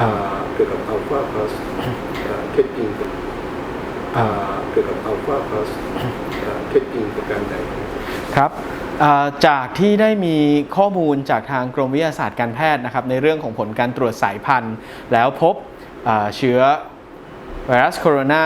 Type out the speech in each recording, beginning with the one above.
อ่าเกี่ยวกับอัลฟาพลัสเท็จจริงอ่าเกี่ยวกับอัลฟาพลัสเท็จจริงประการใดครับเอ่อจากที่ได้มีข้อมูลจากทางกรมวิทยาศาสตร์การแพทย์นะครับในเรื่องของผลการตรวจสายพันธุ์ แล้วพบเอ่อเชื้อไวรัสโคโรนา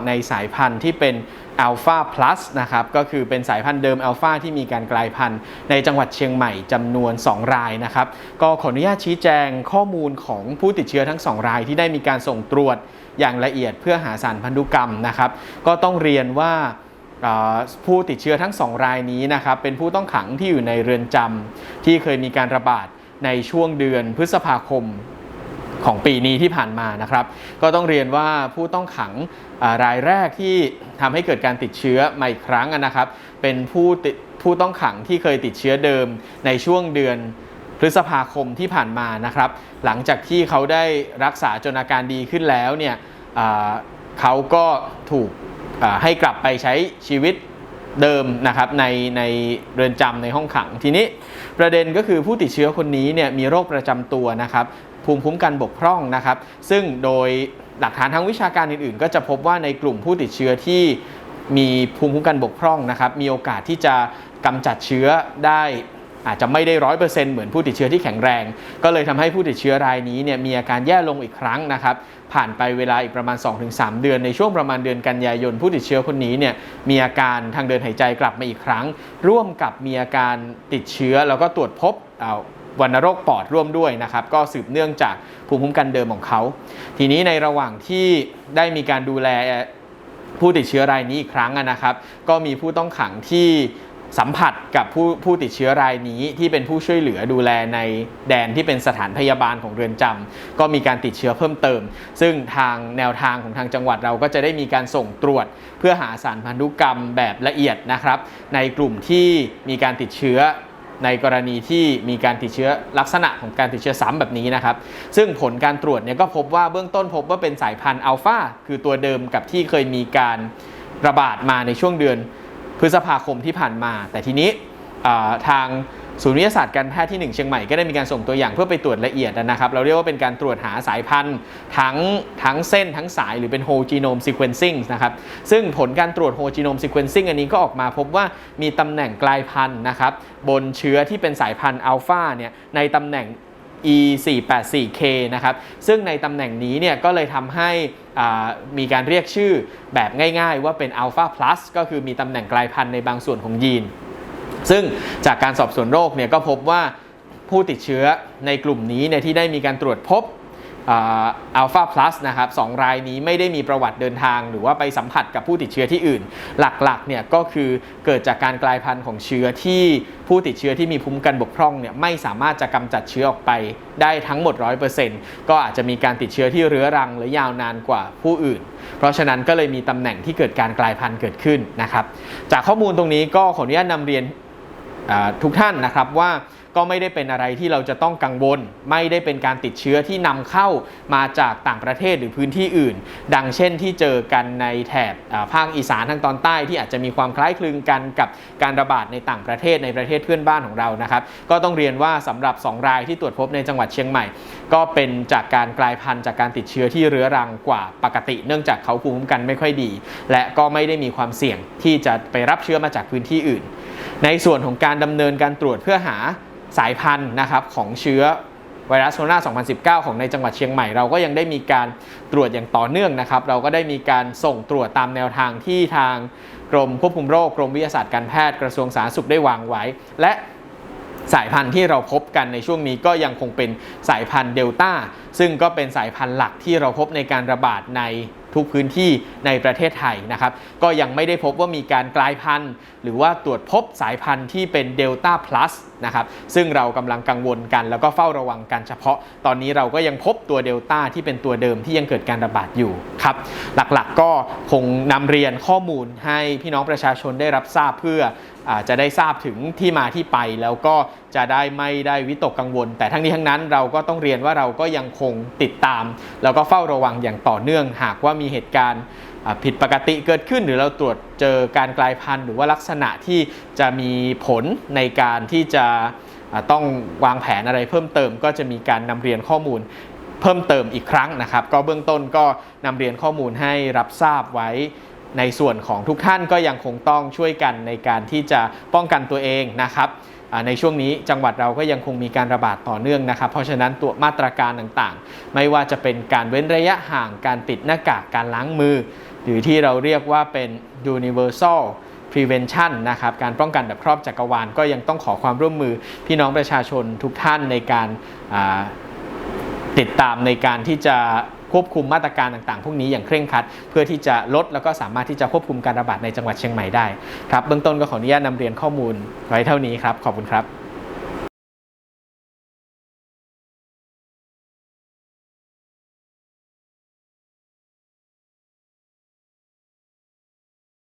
2019 ในสายพันธุ์ที่เป็น อัลฟาพลัสนะครับก็คือเป็นสายพันธุ์เดิมอัลฟาที่มีการกลายพันธุ์ ในจังหวัดเชียงใหม่จำนวน 2 รายนะครับก็ขออนุญาตชี้แจงข้อมูลของผู้ติดเชื้อทั้ง 2 รายที่ได้มีการส่งตรวจอย่างละเอียดเพื่อหาสารพันธุกรรมนะครับ ก็ต้องเรียนว่าผู้ติดเชื้อทั้ง 2 รายนี้นะครับเป็นผู้ต้องขังที่อยู่ในเรือนจำที่เคยมีการระบาดในช่วงเดือนพฤษภาคม ของปีนี้ที่ผ่านมานะครับ ก็ต้องเรียนว่าผู้ต้องขังรายแรกที่ทำให้เกิดการติดเชื้อมาอีกครั้งนะครับ เป็นผู้ติดผู้ต้องขังที่เคยติดเชื้อเดิมในช่วงเดือนพฤษภาคมที่ผ่านมานะครับ หลังจากที่เขาได้รักษาจนอาการดีขึ้นแล้วเนี่ยเขาก็ถูกให้กลับไปใช้ชีวิต เดิมนะครับในในเรือนจำในห้องขังทีนี้ประเด็นก็คือผู้ติดเชื้อคนนี้เนี่ยมีโรคประจำตัวนะครับภูมิคุ้มกันบกพร่องนะครับ ซึ่งโดยหลักฐานทางวิชาการอื่นๆ ก็จะพบว่าในกลุ่มผู้ติดเชื้อที่มีภูมิคุ้มกันบกพร่องนะครับ มีโอกาสที่จะกำจัดเชื้อได้ อาจจะไม่ได้ร้อยเปอร์เซ็นต์เหมือนผู้ติดเชื้อที่แข็งแรง ก็เลยทำให้ผู้ติดเชื้อรายนี้เนี่ยมีอาการแย่ลงอีกครั้งนะครับผ่านไปเวลาอีกประมาณ 2-3 เดือน ในช่วงประมาณเดือนกันยายนผู้ติดเชื้อคนนี้เนี่ยมีอาการทางเดินหายใจกลับมาอีกครั้ง ร่วมกับมีอาการติดเชื้อแล้วก็ตรวจพบวัณโรคปอดร่วมด้วยนะครับก็สืบเนื่องจากภูมิคุ้มกันเดิมของเขา ทีนี้ในระหว่างที่ได้มีการดูแลผู้ติดเชื้อรายนี้อีกครั้งนะครับ ก็มีผู้ต้องขังที่ สัมผัสกับผู้ผู้ติดเชื้อรายนี้ที่เป็นผู้ช่วยเหลือดูแลในแดนที่เป็นสถานพยาบาลของเรือนจำก็มีการติดเชื้อเพิ่มเติม ซึ่งทางแนวทางของทางจังหวัดเราก็จะได้มีการส่งตรวจ เพื่อหาสารพันธุกรรมแบบละเอียดนะครับ ในกลุ่มที่มีการติดเชื้อในกรณีที่มีการติดเชื้อลักษณะของการติดเชื้อซ้ำแบบนี้นะครับ ซึ่งผลการตรวจเนี่ยก็พบว่าเบื้องต้นพบว่าเป็นสายพันธุ์อัลฟาคือตัวเดิมกับที่เคยมีการระบาดมาในช่วงเดือน พฤษภาคมที่ผ่านมา แต่ทีนี้ทางศูนย์วิทยาศาสตร์การแพทย์ที่ 1 เชียงใหม่ก็ได้มีการส่งตัวอย่างเพื่อไปตรวจละเอียดนะครับ เราเรียกว่าเป็นการตรวจหาสายพันธุ์ทั้งทั้งเส้นทั้งสายหรือเป็น whole genome sequencing นะครับ ซึ่งผลการตรวจ whole genome sequencing อันนี้ก็ออกมาพบว่ามีตำแหน่งกลายพันธุ์นะครับบนเชื้อที่เป็นสายพันธุ์อัลฟาเนี่ยในตำแหน่ง E484K นะครับ ซึ่งในตำแหน่งนี้เนี่ยก็เลยทำให้มีการเรียกชื่อแบบง่ายๆ ว่าเป็น Alpha Plus ก็คือมีตำแหน่งกลายพันธุ์ในบางส่วนของยีน ซึ่งจากการสอบสวนโรคเนี่ยก็พบว่าผู้ติดเชื้อในกลุ่มนี้เนี่ยที่ได้มีการตรวจพบ อัลฟาพลัสนะครับสองรายนี้ไม่ได้มีประวัติเดินทาง หรือว่าไปสัมผัสกับผู้ติดเชื้อที่อื่น หลักๆเนี่ยก็คือเกิดจากการกลายพันธุ์ของเชื้อที่ผู้ติดเชื้อที่มีภูมิคุ้มกันบกพร่องเนี่ยไม่สามารถจะกำจัดเชื้อออกไปได้ทั้งหมด 100%ก็อาจจะมีการติดเชื้อที่เรื้อรังหรือยาวนานกว่าผู้อื่น เพราะฉะนั้นก็เลยมีตำแหน่งที่เกิดการกลายพันธุ์เกิดขึ้นนะครับจากข้อมูลตรงนี้ก็ขออนุญาตนำเรียน ทุกท่านนะครับว่าก็ไม่ได้เป็นอะไรที่เราจะต้องกังวล ไม่ได้เป็นการติดเชื้อที่นำเข้ามาจากต่างประเทศหรือพื้นที่อื่น ดังเช่นที่เจอกันในแถบภาคอีสานทางตอนใต้ที่อาจจะมีความคล้ายคลึงกันกับการระบาดในต่างประเทศในประเทศเพื่อนบ้านของเรานะครับ ก็ต้องเรียนว่าสำหรับ 2 รายที่ตรวจพบในจังหวัดเชียงใหม่ ก็เป็นจากการกลายพันธุ์จากการติดเชื้อที่เรื้อรังกว่าปกติ เนื่องจากเขาภูมิคุ้มกันไม่ค่อยดี และก็ไม่ได้มีความเสี่ยงที่จะไปรับเชื้อมาจากพื้นที่อื่น ในส่วนของการดำเนินการตรวจเพื่อหาสายพันธุ์นะครับของเชื้อไวรัสโคโรนา 2019 ของในจังหวัดเชียงใหม่ เราก็ยังได้มีการตรวจอย่างต่อเนื่องนะครับ เราก็ได้มีการส่งตรวจตามแนวทางที่ทางกรมควบคุมโรค กรมวิทยาศาสตร์การแพทย์กระทรวงสาธารณสุขได้วางไว้ และสายพันธุ์ที่เราพบกันในช่วงนี้ก็ยังคงเป็นสายพันธุ์เดลต้าซึ่งก็เป็นสายพันธุ์หลักที่เราพบในการระบาดใน ทุกพื้นที่ในประเทศไทยนะครับ ก็ยังไม่ได้พบว่ามีการกลายพันธุ์ หรือว่าตรวจพบสายพันธุ์ที่เป็นเดลต้าพลัสนะครับซึ่งเรากำลังกังวลกัน แล้วก็เฝ้าระวังกันเฉพาะ ตอนนี้เราก็ยังพบตัวเดลต้าที่เป็นตัวเดิมที่ยังเกิดการระบาดอยู่ครับหลักๆก็คงนำเรียนข้อมูลให้พี่น้องประชาชนได้รับทราบเพื่อ จะได้ทราบถึงที่มาที่ไปแล้วก็จะได้ไม่ได้วิตกกังวล แต่ทั้งนี้ทั้งนั้นเราก็ต้องเรียนว่าเราก็ยังคงติดตาม แล้วก็เฝ้าระวังอย่างต่อเนื่องหากว่ามีเหตุการณ์ผิดปกติเกิดขึ้นหรือเราตรวจเจอการกลายพันธุ์ หรือว่าลักษณะที่จะมีผลในการที่จะต้องวางแผนอะไรเพิ่มเติม ก็จะมีการนำเรียนข้อมูลเพิ่มเติมอีกครั้งนะครับ ก็เบื้องต้นก็นำเรียนข้อมูลให้รับทราบไว้ ในส่วนของทุกท่านก็ยังคงต้องช่วยกันในการที่จะป้องกันตัวเองนะครับในช่วงนี้จังหวัดเราก็ยังคงมีการระบาดต่อเนื่องนะครับ เพราะฉะนั้นตัวมาตรการต่างๆ ไม่ว่าจะเป็นการเว้นระยะห่างการติดหน้ากากการล้างมือ หรือที่เราเรียกว่าเป็น universal prevention นะครับการป้องกันแบบครอบจักรวาลก็ยังต้องขอความร่วมมือพี่น้องประชาชนทุกท่านในการติดตามในการที่จะ ควบคุมมาตรการต่างๆ พวกนี้อย่างเคร่งครัด เพื่อที่จะลดแล้วก็สามารถที่จะควบคุมการระบาดในจังหวัดเชียงใหม่ได้ครับเบื้องต้นก็ขออนุญาตนำเรียนข้อมูลไว้เท่านี้ครับขอบคุณครับ